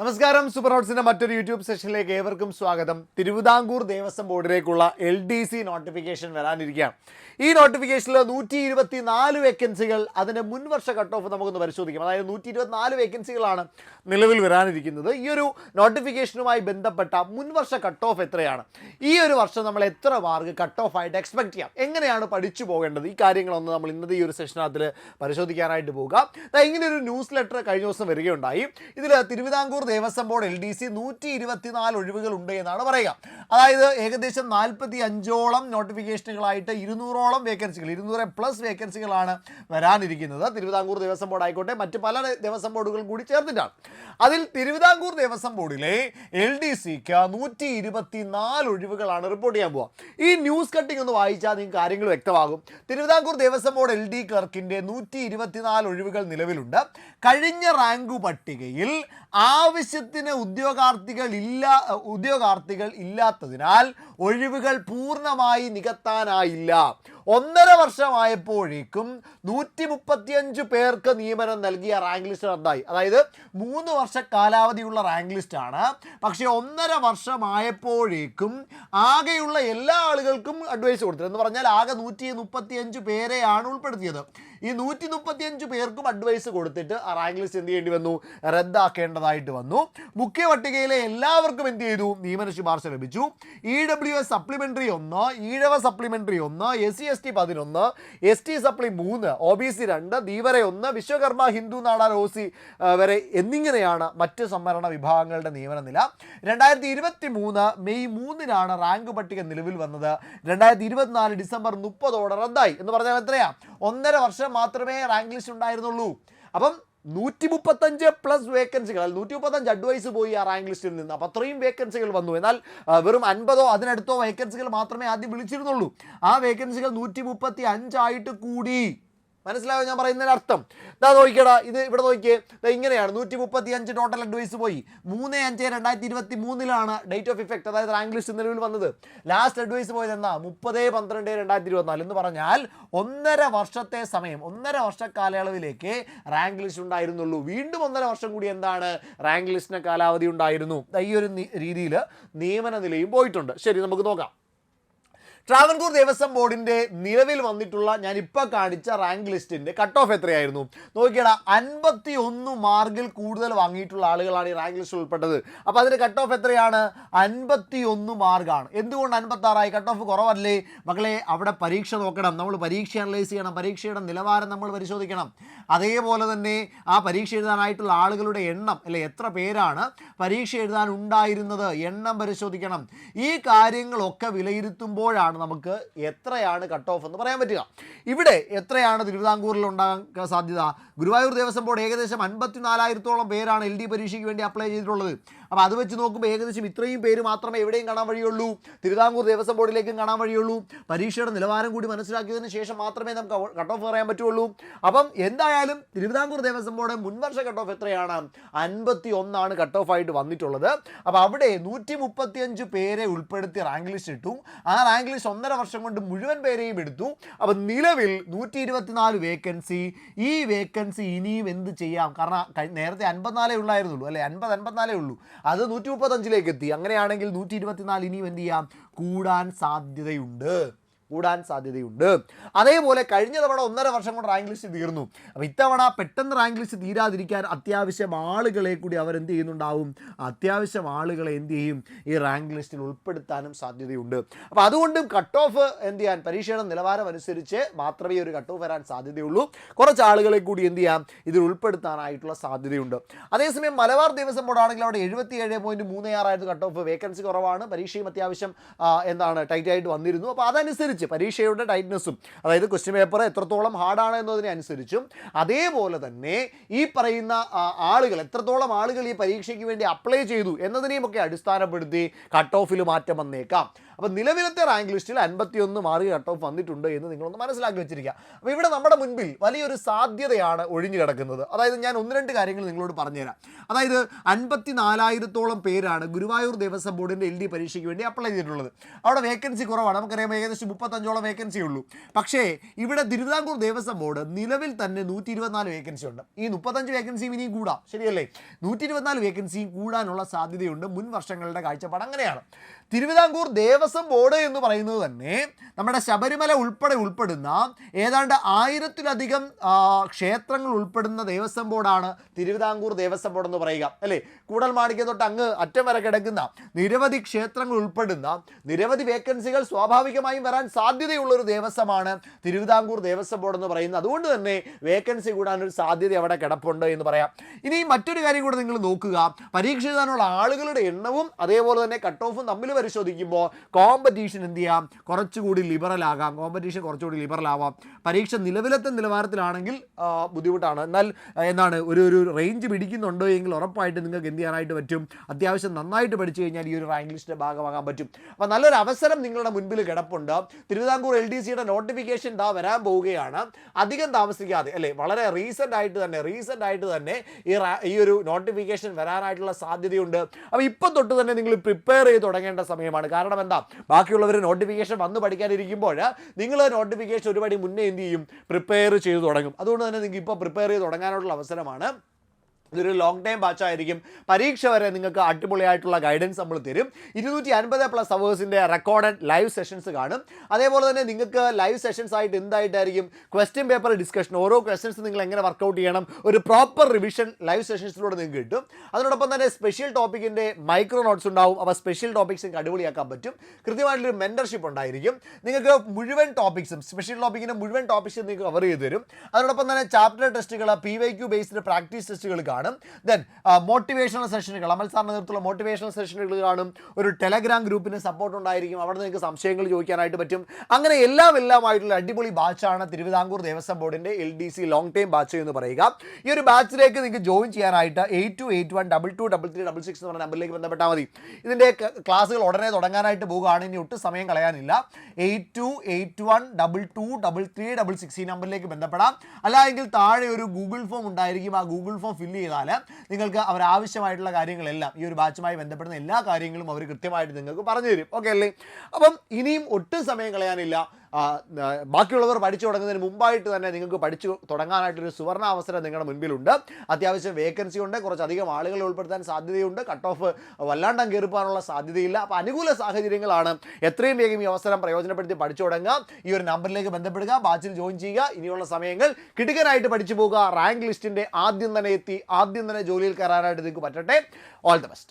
നമസ്കാരം സൂപ്പർ ഹോട്ട്സിന്റെ മറ്റൊരു യൂട്യൂബ് സെഷനിലേക്ക് ഏവർക്കും സ്വാഗതം. തിരുവിതാംകൂർ ദേവസ്വം ബോർഡിലേക്കുള്ള എൽ ഡി സി നോട്ടിഫിക്കേഷൻ വരാനിരിക്കുകയാണ്. ഈ നോട്ടിഫിക്കേഷനിൽ നൂറ്റി ഇരുപത്തി നാല് വേക്കൻസികൾ അതിന്റെ മുൻവർഷ കട്ട് ഓഫ് നമുക്കൊന്ന് പരിശോധിക്കാം. അതായത് നൂറ്റി ഇരുപത്തിനാല് വേക്കൻസികളാണ് നിലവിൽ വരാനിരിക്കുന്നത്. ഈ ഒരു നോട്ടിഫിക്കേഷനുമായി ബന്ധപ്പെട്ട മുൻവർഷ കട്ട് ഓഫ് എത്രയാണ്? ഈ ഒരു വർഷം നമ്മൾ എത്ര മാർക്ക് കട്ട് ഓഫ് ആയിട്ട് എക്സ്പെക്ട് ചെയ്യാം? എങ്ങനെയാണ് പഠിച്ചു പോകേണ്ടത്? ഈ കാര്യങ്ങളൊന്ന് നമ്മൾ ഇന്നത്തെ ഈ ഒരു സെഷനകത്തിൽ പരിശോധിക്കാനായിട്ട് പോകുക ഇങ്ങനെ ഒരു ന്യൂസ് ലെറ്റർ കഴിഞ്ഞ ദിവസം വരികയുണ്ടായി. ഇതിൽ Thiruvithamkoor Devaswom board L D C നൂറ്റി ഇരുപത്തിനാല് ഒഴിവുകൾ ഉണ്ട് എന്നാണ് പറയുക. അതായത് ഏകദേശം നാൽപ്പത്തി അഞ്ചോളം നോട്ടിഫിക്കേഷനുകളായിട്ട് ഇരുന്നൂറോളം വേക്കൻസികൾ ഇരുന്നൂറ് പ്ലസ് വേക്കൻസികളാണ് വരാനിരിക്കുന്നത്. തിരുവിതാംകൂർ ദേവസ്വം ബോർഡ് ആയിക്കോട്ടെ മറ്റ് പല ദേവസ്വം ബോർഡുകൾ കൂടി ചേർത്തിട്ടാണ് അതിൽ തിരുവിതാംകൂർ ദേവസ്വം ബോർഡിലെ എൽ ഡി സിക്ക് നൂറ്റി ഇരുപത്തിനാല് ഒഴിവുകളാണ് റിപ്പോർട്ട് ചെയ്യാൻ പോവുക ഈ ന്യൂസ് കട്ടിംഗ് ഒന്ന് വായിച്ചാൽ നിങ്ങൾക്ക് കാര്യങ്ങൾ വ്യക്തമാകും. Thiruvithamkoor Devaswom board L D ക്ലർക്കിന്റെ നൂറ്റി ഇരുപത്തിനാല് ഒഴിവുകൾ നിലവിലുണ്ട്. കഴിഞ്ഞ റാങ്ക് പട്ടികയിൽ ആവശ്യത്തിന് ഉദ്യോഗാർത്ഥികൾ ഇല്ല ഉദ്യോഗാർത്ഥികൾ ഇല്ലാത്തതിനാൽ ഒഴിവുകൾ പൂർണമായി നികത്താനായില്ല. ഒന്നര വർഷമായപ്പോഴേക്കും നൂറ്റി മുപ്പത്തിയഞ്ച് പേർക്ക് നിയമനം നൽകിയ റാങ്ക് ലിസ്റ്റ് റദ്ദായി. അതായത് മൂന്ന് വർഷ കാലാവധിയുള്ള റാങ്ക് ലിസ്റ്റ് ആണ്. പക്ഷേ ഒന്നര വർഷമായപ്പോഴേക്കും ആകെയുള്ള എല്ലാ ആളുകൾക്കും അഡ്വൈസ് കൊടുത്തത് എന്ന് പറഞ്ഞാൽ ആകെ നൂറ്റി മുപ്പത്തിയഞ്ച് പേരെയാണ് ഉൾപ്പെടുത്തിയത്. ഈ നൂറ്റി മുപ്പത്തിയഞ്ച് പേർക്കും അഡ്വൈസ് കൊടുത്തിട്ട് റാങ്ക് ലിസ്റ്റ് എന്ത് ചെയ്യേണ്ടി വന്നു? റദ്ദാക്കേണ്ടതായിട്ട് വന്നു. മുഖ്യ പട്ടികയിലെ എല്ലാവർക്കും എന്ത് ചെയ്തു? നിയമന ശുപാർശ ലഭിച്ചു. ഇ ഡബ്ല്യു എസ് സപ്ലിമെന്ററി ഒന്ന് ഈഴവ സപ്ലിമെന്ററി ഒന്ന് എസ് സി എസ് ടി പതിനൊന്ന് എസ് ടി സപ്ലി മൂന്ന് ഒ ബി സി രണ്ട് ധീവര ഒന്ന് വിശ്വകർമ്മ ഹിന്ദു നാടാർ ഒ സി വരെ എന്നിങ്ങനെയാണ് മറ്റ് സംവരണ വിഭാഗങ്ങളുടെ നിയമന നില രണ്ടായിരത്തി ഇരുപത്തി മൂന്ന് മെയ് മൂന്നിനാണ് റാങ്ക് പട്ടിക നിലവിൽ വന്നത്. രണ്ടായിരത്തി ഇരുപത്തിനാല് ഡിസംബർ മുപ്പതോടെ റദ്ദായി. എന്ന് പറഞ്ഞാൽ എത്രയാ? ഒന്നര വർഷം മാത്രമേ റാങ്ക് ലിസ്റ്റ് ഉണ്ടായിരുന്നുള്ളൂ. അപ്പം നൂറ്റി മുപ്പത്തഞ്ച് പ്ലസ് വേക്കൻസികൾ അല്ല നൂറ്റി മുപ്പത്തഞ്ച് അഡ്വൈസ് പോയി ആ റാങ്ക് ലിസ്റ്റിൽ നിന്ന്. അപ്പോൾ അത്രയും വേക്കൻസികൾ വന്നു. എന്നാൽ വെറും അൻപതോ അതിനടുത്തോ വേക്കൻസികൾ മാത്രമേ ആദ്യം വിളിച്ചിരുന്നുള്ളൂ. ആ വേക്കൻസികൾ നൂറ്റി മുപ്പത്തി അഞ്ചായിട്ട് കൂടി. മനസ്സിലായോ ഞാൻ പറയുന്നതിന് അർത്ഥം? ഇതാ നോക്കിയടാ ഇത് ഇവിടെ നോക്കിയേ. ഇങ്ങനെയാണ് നൂറ്റി മുപ്പത്തി അഞ്ച് ടോട്ടൽ അഡ്വൈസ് പോയി. മൂന്ന് അഞ്ച് രണ്ടായിരത്തി ഇരുപത്തി മൂന്നിലാണ് ഡേറ്റ് ഓഫ് ഇഫക്റ്റ് അതായത് റാങ്ക് ലിസ്റ്റ് നിലവിൽ വന്നത്. ലാസ്റ്റ് അഡ്വൈസ് പോയത് എന്നാ മുപ്പത് പന്ത്രണ്ട് രണ്ടായിരത്തി ഇരുപത്തിനാല് എന്ന് പറഞ്ഞാൽ ഒന്നര വർഷത്തെ സമയം ഒന്നര വർഷ കാലയളവിലേക്ക് റാങ്ക് ലിസ്റ്റ് ഉണ്ടായിരുന്നുള്ളൂ. വീണ്ടും ഒന്നര വർഷം കൂടി എന്താണ്? റാങ്ക് ലിസ്റ്റിന് കാലാവധി ഉണ്ടായിരുന്നു. ഈ ഒരു രീതിയിൽ നിയമന നിലയും പോയിട്ടുണ്ട്. ശരി നമുക്ക് നോക്കാം. ട്രാവൻകൂർ ദേവസ്വം ബോർഡിന്റെ നിലവിൽ വന്നിട്ടുള്ള ഞാൻ ഇപ്പോൾ കാണിച്ച റാങ്ക് ലിസ്റ്റിന്റെ കട്ട് ഓഫ് എത്രയായിരുന്നു? നോക്കിയടാ അൻപത്തി ഒന്ന് മാർക്കിൽ കൂടുതൽ വാങ്ങിയിട്ടുള്ള ആളുകളാണ് ഈ റാങ്ക് ലിസ്റ്റിൽ ഉൾപ്പെട്ടത്. അപ്പോൾ അതിന്റെ കട്ട് ഓഫ് എത്രയാണ്? അൻപത്തി ഒന്ന് മാർക്കാണ്. എന്തുകൊണ്ട് അൻപത്തി ആറായി കട്ട് ഓഫ് കുറവല്ലേ? മക്കളെ അവിടെ പരീക്ഷ നോക്കണം. നമ്മൾ പരീക്ഷ അനലൈസ് ചെയ്യണം. പരീക്ഷയുടെ നിലവാരം നമ്മൾ പരിശോധിക്കണം. അതേപോലെ തന്നെ ആ പരീക്ഷ എഴുതാനായിട്ടുള്ള ആളുകളുടെ എണ്ണം അല്ലെ എത്ര പേരാണ് പരീക്ഷ എഴുതാൻ ഉണ്ടായിരുന്നത് എണ്ണം പരിശോധിക്കണം. ഈ കാര്യങ്ങളൊക്കെ വിലയിരുത്തുമ്പോഴാണ് നമുക്ക് എത്രയാണ് കട്ട് ഓഫ് എന്ന് പറയാൻ പറ്റുക. ഇവിടെ എത്രയാണ് തിരുവിതാംകൂറിൽ ഉണ്ടാകാൻ സാധ്യത? ഗുരുവായൂർ ദേവസ്വം ബോർഡ് ഏകദേശം അൻപത്തി നാലായിരത്തോളം പേരാണ് എൽ ഡി പരീക്ഷയ്ക്ക് വേണ്ടി അപ്ലൈ ചെയ്തിട്ടുള്ളത്. അപ്പോൾ അത് വെച്ച് നോക്കുമ്പോൾ ഏകദേശം ഇത്രയും പേര് മാത്രമേ എവിടെയും കാണാൻ വഴിയുള്ളൂ. തിരുവിതാംകൂർ ദേവസ്വം ബോർഡിലേക്കും കാണാൻ വഴിയുള്ളൂ. പരീക്ഷയുടെ നിലവാരം കൂടി മനസ്സിലാക്കിയതിന് ശേഷം മാത്രമേ നമുക്ക് കട്ട് ഓഫ് പറയാൻ പറ്റുള്ളൂ. അപ്പം എന്തായാലും തിരുവിതാംകൂർ ദേവസ്വം ബോർഡ് മുൻവർഷ കട്ട് ഓഫ് എത്രയാണ്? അൻപത്തി ഒന്നാണ് കട്ട് ഓഫ് ആയിട്ട് വന്നിട്ടുള്ളത്. അപ്പോൾ അവിടെ നൂറ്റി മുപ്പത്തിയഞ്ച് പേരെ ഉൾപ്പെടുത്തി റാങ്ക് ലിസ്റ്റ് ഇട്ടു. ആ റാങ്ക് ലിസ്റ്റ് ഒന്നര വർഷം കൊണ്ട് മുഴുവൻ പേരെയും എടുത്തു. അപ്പോൾ നിലവിൽ നൂറ്റി ഇരുപത്തിനാല് വേക്കൻസി ഈ വേക്കൻസി ഇനിയും എന്ത് ചെയ്യാം? കാരണം നേരത്തെ അൻപത്തിനാലേ ഉള്ളായിരുന്നുള്ളൂ അല്ലെ? അൻപത് അൻപത്തിനാലേ ഉള്ളൂ. അത് നൂറ്റി മുപ്പത്തഞ്ചിലേക്ക് എത്തി. അങ്ങനെയാണെങ്കിൽ നൂറ്റി ഇരുപത്തിനാല് ഇനിയും എന്ത് ചെയ്യാം? കൂടാൻ സാധ്യതയുണ്ട്. കൂടാൻ സാധ്യതയുണ്ട്. അതേപോലെ കഴിഞ്ഞ തവണ ഒന്നര വർഷം കൊണ്ട് റാങ്ക് ലിസ്റ്റ് തീർന്നു. അപ്പോൾ ഇത്തവണ പെട്ടെന്ന് റാങ്ക് ലിസ്റ്റ് തീരാതിരിക്കാൻ അത്യാവശ്യം ആളുകളെ കൂടി അവർ എന്ത് ചെയ്യുന്നുണ്ടാവും? അത്യാവശ്യം ആളുകളെ എന്ത് ചെയ്യും? ഈ റാങ്ക് ലിസ്റ്റിൽ ഉൾപ്പെടുത്താനും സാധ്യതയുണ്ട്. അപ്പോൾ അതുകൊണ്ടും കട്ട് ഓഫ് എന്ത് ചെയ്യാൻ പരീക്ഷയുടെ നിലവാരം അനുസരിച്ച് മാത്രമേ ഒരു കട്ട് ഓഫ് വരാൻ സാധ്യതയുള്ളൂ. കുറച്ച് ആളുകളെ കൂടി എന്ത് ചെയ്യാം? ഇതിൽ ഉൾപ്പെടുത്താനായിട്ടുള്ള സാധ്യതയുണ്ട്. അതേസമയം മലബാർ ദേവസ്വം ബോർഡ് ആണെങ്കിൽ അവിടെ എഴുപത്തി ഏഴ് പോയിന്റ് മൂന്ന് ആറായിരുന്നു കട്ട് ഓഫ് വേക്കൻസി കുറവാണ്. പരീക്ഷയും അത്യാവശ്യം എന്താണ് ടൈറ്റായിട്ട് വന്നിരുന്നു. അപ്പോൾ അതനുസരിച്ച് പരീക്ഷയുടെ ടൈറ്റ്നസ്സും അതായത് ക്വസ്റ്റ്യൻ പേപ്പർ എത്രത്തോളം ഹാർഡാണ് എന്നതിനെ അനുസരിച്ചും അതേപോലെ തന്നെ ഈ പറയുന്ന ആളുകൾ എത്രത്തോളം ആളുകൾ ഈ പരീക്ഷയ്ക്ക് വേണ്ടി അപ്ലൈ ചെയ്തു എന്നതിനെയും ഒക്കെ അടിസ്ഥാനപ്പെടുത്തി കട്ട് ഓഫിൽ മാറ്റം വന്നേക്കാം. അപ്പോൾ നിലവിലത്തെ റാങ്ക് ലിസ്റ്റിൽ അൻപത്തിയൊന്ന് മാർക്ക് കട്ട് ഓഫ് വന്നിട്ടുണ്ട് എന്ന് നിങ്ങളൊന്ന് മനസ്സിലാക്കി വെച്ചിരിക്കുക. അപ്പോൾ ഇവിടെ നമ്മുടെ മുൻപിൽ വലിയൊരു സാധ്യതയാണ് ഒഴിഞ്ഞു കിടക്കുന്നത്. അതായത് ഞാൻ ഒന്ന് രണ്ട് കാര്യങ്ങൾ നിങ്ങളോട് പറഞ്ഞുതരാം. അതായത് അൻപത്തി നാലായിരത്തോളം പേരാണ് ഗുരുവായൂർ ദേവസ്വം ബോർഡിന്റെ എൽ ഡി പരീക്ഷയ്ക്ക് വേണ്ടി അപ്ലൈ ചെയ്തിട്ടുള്ളത്. അവിടെ വേക്കൻസി കുറവാണ്. നമുക്കറിയാം ഏകദേശം മുപ്പത്തഞ്ചോളം വേക്കൻസി ഉള്ളൂ. പക്ഷേ ഇവിടെ തിരുവിതാംകൂർ ദേവസ്വം ബോർഡ് നിലവിൽ തന്നെ നൂറ്റി ഇരുപത്തിനാല് വേക്കൻസി ഉണ്ട്. ഈ മുപ്പത്തഞ്ച് വേക്കൻസിയും ഇനിയും കൂടാം. ശരിയല്ലേ? നൂറ്റി ഇരുപത്തിനാല് വേക്കൻസിയും കൂടാനുള്ള സാധ്യതയുണ്ട് മുൻ വർഷങ്ങളുടെ കാഴ്ചപ്പാട് അങ്ങനെയാണ്. തിരുവിതാംകൂർ ദേവസ്വം ബോർഡ് എന്ന് പറയുന്നത് തന്നെ നമ്മുടെ ശബരിമല ഉൾപ്പെടെ ഉൾപ്പെടുന്ന ഏതാണ്ട് ആയിരത്തിലധികം ക്ഷേത്രങ്ങൾ ഉൾപ്പെടുന്ന ദേവസ്വം ബോർഡാണ് തിരുവിതാംകൂർ ദേവസ്വം ബോർഡ് എന്ന് പറയുക. അല്ലേ? കൂടൽ കൂടൽമാണിക്യം തൊട്ട് അങ്ങ് അറ്റം വരെ കിടക്കുന്ന നിരവധി ക്ഷേത്രങ്ങൾ ഉൾപ്പെടുന്ന നിരവധി വേക്കൻസികൾ സ്വാഭാവികമായും വരാൻ സാധ്യതയുള്ള ഒരു ദേവസ്വമാണ് തിരുവിതാംകൂർ ദേവസ്വം ബോർഡ് എന്ന് പറയുന്നത്. അതുകൊണ്ട് തന്നെ വേക്കൻസി കൂടാനൊരു സാധ്യത അവിടെ കിടപ്പുണ്ട് എന്ന് പറയാം. ഇനി മറ്റൊരു കാര്യം കൂടെ നിങ്ങൾ നോക്കുക. പരീക്ഷ എഴുതാനുള്ള ആളുകളുടെ എണ്ണവും അതേപോലെ തന്നെ കട്ട് ഓഫും തമ്മിൽ പരിശോധിക്കുമ്പോൾ കോമ്പറ്റീഷൻ എന്ത് ചെയ്യാം? കുറച്ചുകൂടി ലിബറൽ ആകാം. കോമ്പറ്റീഷൻ കുറച്ചുകൂടി ലിബറൽ ആവാം. പരീക്ഷ നിലവിലത്തെ നിലവാരത്തിലാണെങ്കിൽ ബുദ്ധിമുട്ടാണ്. എന്നാൽ എന്താണ് ഒരു ഒരു റേഞ്ച് പിടിക്കുന്നുണ്ടോ എങ്കിൽ ഉറപ്പായിട്ട് നിങ്ങൾക്ക് എന്ത് ചെയ്യാനായിട്ട് പറ്റും? അത്യാവശ്യം നന്നായിട്ട് പഠിച്ചു കഴിഞ്ഞാൽ ഈ ഒരു റാങ്ക് ലിസ്റ്റിന്റെ ഭാഗമാകാൻ പറ്റും. അപ്പോൾ നല്ലൊരു അവസരം നിങ്ങളുടെ മുൻപിൽ കിടപ്പുണ്ട്. തിരുവിതാംകൂർ എൽ ഡി സിയുടെ നോട്ടിഫിക്കേഷൻ ദാ വരാൻ പോവുകയാണ്. അധികം താമസിക്കാതെ അല്ലേ വളരെ റീസെന്റ് ആയിട്ട് തന്നെ റീസെന്റ് ആയിട്ട് തന്നെ ഈ ഈ ഒരു നോട്ടിഫിക്കേഷൻ വരാനായിട്ടുള്ള സാധ്യതയുണ്ട്. അപ്പോൾ ഇപ്പം തൊട്ട് തന്നെ നിങ്ങൾ പ്രിപ്പയർ ചെയ്ത് തുടങ്ങേണ്ട സമയമാണ്. കാരണം എന്താ? ബാക്കിയുള്ളവർ നോട്ടിഫിക്കേഷൻ വന്ന് പഠിക്കാനിരിക്കുമ്പോൾ നിങ്ങൾ നോട്ടിഫിക്കേഷൻ ഒരുപടി മുന്നേ എന്ത് ചെയ്യും? പ്രിപ്പയർ ചെയ്ത് തുടങ്ങും. അതുകൊണ്ട് തന്നെ നിങ്ങൾക്ക് ഇപ്പോൾ പ്രിപ്പയർ ചെയ്ത് തുടങ്ങാനുള്ള അവസരമാണ് ഇതൊരു ലോങ് ടൈം ബാച്ച് ആയിരിക്കും. പരീക്ഷ വരെ നിങ്ങൾക്ക് അടിപൊളിയായിട്ടുള്ള ഗൈഡൻസ് നമ്മൾ തരും. ഇരുന്നൂറ്റി അൻപത് പ്ലസ് അവേഴ്സിന്റെ റെക്കോർഡഡ് ലൈവ് സെഷൻസ് കാണും. അതേപോലെ തന്നെ നിങ്ങൾക്ക് ലൈവ് സെഷൻസ് ആയിട്ട് എന്തായിട്ടായിരിക്കും? ക്വസ്റ്റ്യൻ പേപ്പർ ഡിസ്കഷൻ ഓരോ ക്വസ്റ്റ്യൻസ് നിങ്ങൾ എങ്ങനെ വർക്കൗട്ട് ചെയ്യണം? ഒരു പ്രോപ്പർ റിവിഷൻ ലൈവ് സെഷൻസിലൂടെ നിങ്ങൾക്ക് കിട്ടും. അതിനോടൊപ്പം തന്നെ സ്പെഷ്യൽ ടോപ്പിക്കിന്റെ മൈക്രോ നോട്ട്സ് ഉണ്ടാവും. അവ സ്പെഷ്യൽ ടോപ്പിക്സ് നിങ്ങൾക്ക് അടിപൊളിയാക്കാൻ പറ്റും. കൃത്യമായിട്ടൊരു മെന്റർഷിപ്പ് ഉണ്ടായിരിക്കും. നിങ്ങൾക്ക് മുഴുവൻ ടോപ്പിക്സും സ്പെഷ്യൽ ടോപ്പിക്കിന്റെ മുഴുവൻ ടോപ്പിക്സും നിങ്ങൾക്ക് കവർ ചെയ്ത് തരും. അതിനോടൊപ്പം തന്നെ ചാപ്റ്റർ ടെസ്റ്റുകൾ P Y Q based practice ടെസ്റ്റുകൾ കാണും. ദെൻ മോട്ടിവേഷണൽ സെഷനുകൾ അമൽ സാർ നേതൃത്വമുള്ള മോട്ടിവേഷണൽ സെഷനുകൾ കാണും. ഒരു ടെലഗ്രാം ഗ്രൂപ്പിന് സപ്പോർട്ട് ഉണ്ടായിരിക്കും. അവിടെ നിങ്ങൾക്ക് സംശയങ്ങൾ ചോദിക്കാനായിട്ട് പറ്റും. അങ്ങനെ എല്ലാം എല്ലാമായിട്ടുള്ള അടിപൊളി ബാച്ചാണ് തിരുവിതാംകൂർ ദേവസ്വം ബോർഡിന്റെ L D C long time batch എന്ന് പറയുക. ഈ ഒരു ബാച്ചിലേക്ക് നിങ്ങൾക്ക് ജോയിൻ ചെയ്യാനായിട്ട് eight two eight one double two double three double six എന്ന് പറഞ്ഞ നമ്പറിലേക്ക് ബന്ധപ്പെട്ടാൽ മതി. ഇതിന്റെ ക്ലാസ്സുകൾ ഉടനെ തുടങ്ങാനായിട്ട് പോകുകയാണ് ഇനി ഒട്ടും സമയം കളയാനില്ല. Eight two eight one double two double three double six ഈ നമ്പറിലേക്ക് ബന്ധപ്പെടാം. അല്ല എങ്കിൽ താഴെ ഒരു ഗൂഗിൾ ഫോം ഉണ്ടായിരിക്കും. ആ ഗൂഗിൾ ഫോം ഫില്ല് ചെയ്താൽ നിങ്ങൾക്ക് അവർ ആവശ്യമായിട്ടുള്ള കാര്യങ്ങളെല്ലാം ഈ ഒരു ബാച്ചുമായി ബന്ധപ്പെടുന്ന എല്ലാ കാര്യങ്ങളും അവർ കൃത്യമായിട്ട് നിങ്ങൾക്ക് പറഞ്ഞു തരും ഓക്കെ അല്ലേ? അപ്പം ഇനിയും ഒട്ടും സമയം കളയാനില്ല. ബാക്കിയുള്ളവർ പഠിച്ചു തുടങ്ങുന്നതിന് മുമ്പായിട്ട് തന്നെ നിങ്ങൾക്ക് പഠിച്ചു തുടങ്ങാനായിട്ടൊരു സുവർണ അവസരം നിങ്ങളുടെ മുൻപിലുണ്ട്. അത്യാവശ്യം വേക്കൻസി ഉണ്ട്. കുറച്ചധികം ആളുകളെ ഉൾപ്പെടുത്താൻ സാധ്യതയുണ്ട്. കട്ട് ഓഫ് വല്ലാണ്ടം കയറിപ്പോകാനുള്ള സാധ്യതയില്ല. അപ്പോൾ അനുകൂല സാഹചര്യങ്ങളാണ്. എത്രയും വേഗം ഈ അവസരം പ്രയോജനപ്പെടുത്തി പഠിച്ചു തുടങ്ങുക. ഈ ഒരു നമ്പറിലേക്ക് ബന്ധപ്പെടുക. ബാച്ചിൽ ജോയിൻ ചെയ്യുക. ഇനിയുള്ള സമയങ്ങൾ കിടുക്കനായിട്ട് പഠിച്ചു പോകുക. റാങ്ക് ലിസ്റ്റിന്റെ ആദ്യം തന്നെ എത്തി ആദ്യം തന്നെ ജോലിയിൽ കയറാനായിട്ട് നിങ്ങൾക്ക് പറ്റട്ടെ. All the best